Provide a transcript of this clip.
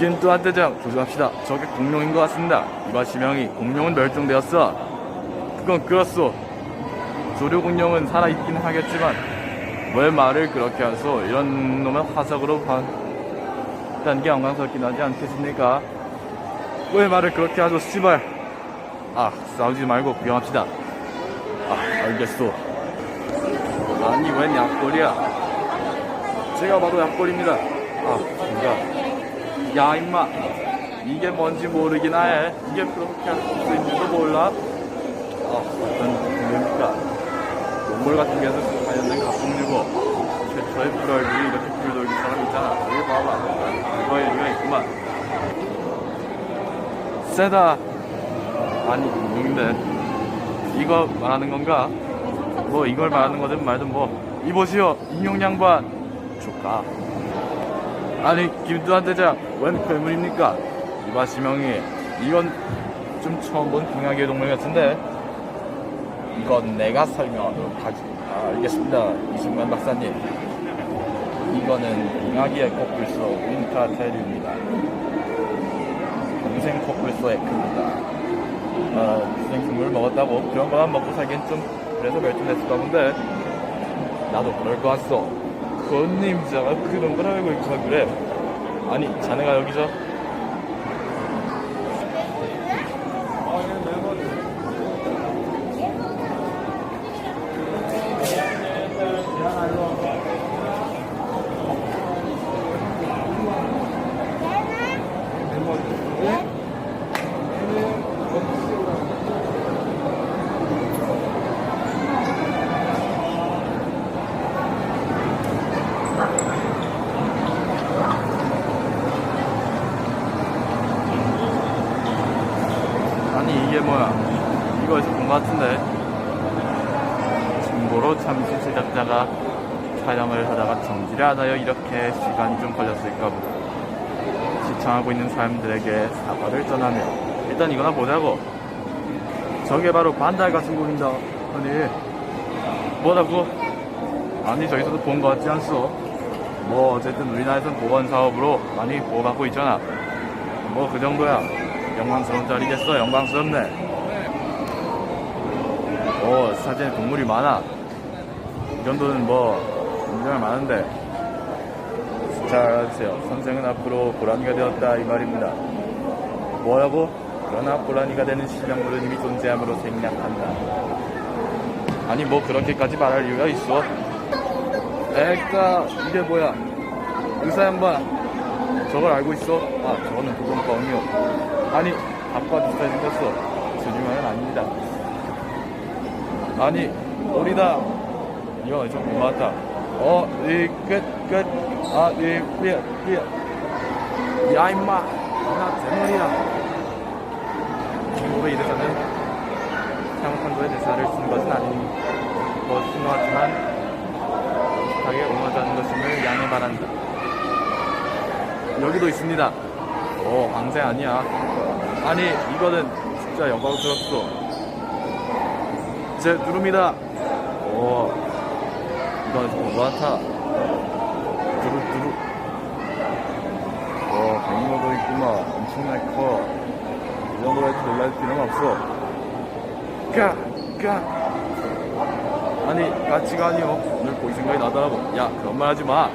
김또한 대장 조심합시다. 저게 공룡인 것 같습니다. 이봐 시명이 공룡은 멸종되었어. 그건 그렇소. 조류 공룡은 살아있긴 하겠지만 왜 말을 그렇게 하소? 이런 놈은 화석으로 봤다는 게 영광스럽긴 하지 않겠습니까? 왜 말을 그렇게 하죠, 씨발? 아, 싸우지 말고 구경합시다. 아, 알겠소. 아니, 웬 약골이야? 제가 봐도 약골입니다. 아, 뭔가. 야, 임마. 이게 뭔지 모르긴 해. 이게 그렇게 할수 있는지도 몰라. 아, 어떤 공룡입니까? 몽골 같은 데서 관련된 갑봉류고 최초의 불얼굴이 이렇게 불돌기 사람 있잖아. 여기 봐봐. 이거에 의미가 있구만. 세다. 아니, 공룡인데. 이거 말하는 건가? 뭐 이걸 말하는 거든 말든 뭐. 이보시오, 인용 양반. 조카. 아니, 김두한 대장, 웬 괴물입니까? 이봐, 시명이. 이건 좀 처음 본 공약의 동물 같은데. 이건 내가 설명하도록 하지. 아, 알겠습니다. 이승만 박사님. 이거는 빙하기의 코뿔소 윈카테류입니다. 동생 코뿔소 에크입니다. 아, 생식물 먹었다고 그런 거만 먹고 살기엔 좀 그래서 멸종됐을까 본데 나도 그럴 것 같소. 건님자가 그런 걸 알고 있구나 그래. 아니, 자네가 여기서 아니 이게 뭐야? 이거 어디서 본 것 같은데. 중고로 잠시 제작자가 촬영을 하다가 정지를 하나요? 이렇게 시간이 좀 걸렸을까 보다. 시청하고 있는 사람들에게 사과를 전하며 일단 이거나 보자고. 저게 바로 반달 같은 곡입니다. 아니 뭐라고? 아니 저기서도 본 것 같지 않소? 뭐 어쨌든 우리나라에선 보건 사업으로 많이 보호받고 있잖아. 뭐 그 정도야. 영광스러운 자리겠어. 영광스럽네. 오, 사진에 동물이 많아. 이 정도는 뭐, 굉장히 많은데. 잘 알아주세요. 선생은 앞으로 고라니가 되었다. 이 말입니다. 뭐라고? 그러나 고라니가 되는 신령물은 이미 존재함으로 생략한다. 아니, 뭐 그렇게까지 말할 이유가 있어? 에까, 이게 뭐야? 의사 양반, 저걸 알고 있어? 아, 저거는 그건 뻥이요. 아니, 아빠 비슷하게 생겼어. 주중만은 아닙니다. 아니, 우리다. 이거 좀 고맙다. 어, 이, 끝, 끝. 아, 이, 삐, 삐. 야, 임마. 나 대머리야. 중국의 이 대사는 향판도의 대사를 쓴 것은 아닌 것인 것 같지만, 비슷하게 옹호하자는 것임을 양해 바란다. 여기도 있습니다. 오, 황새 아니야. 아니, 이거는 진짜 영광스럽소. 제 누릅니다. 오, 이건 뭐같아 두루, 두루. 오, 백모도 있구만. 엄청나게 커. 이 정도로 해도 놀랄 필요는 없어. 까, 까. 아니, 같이가 아니요. 오늘 보이 생각이 나더라고. 야, 그런 말 하지 마.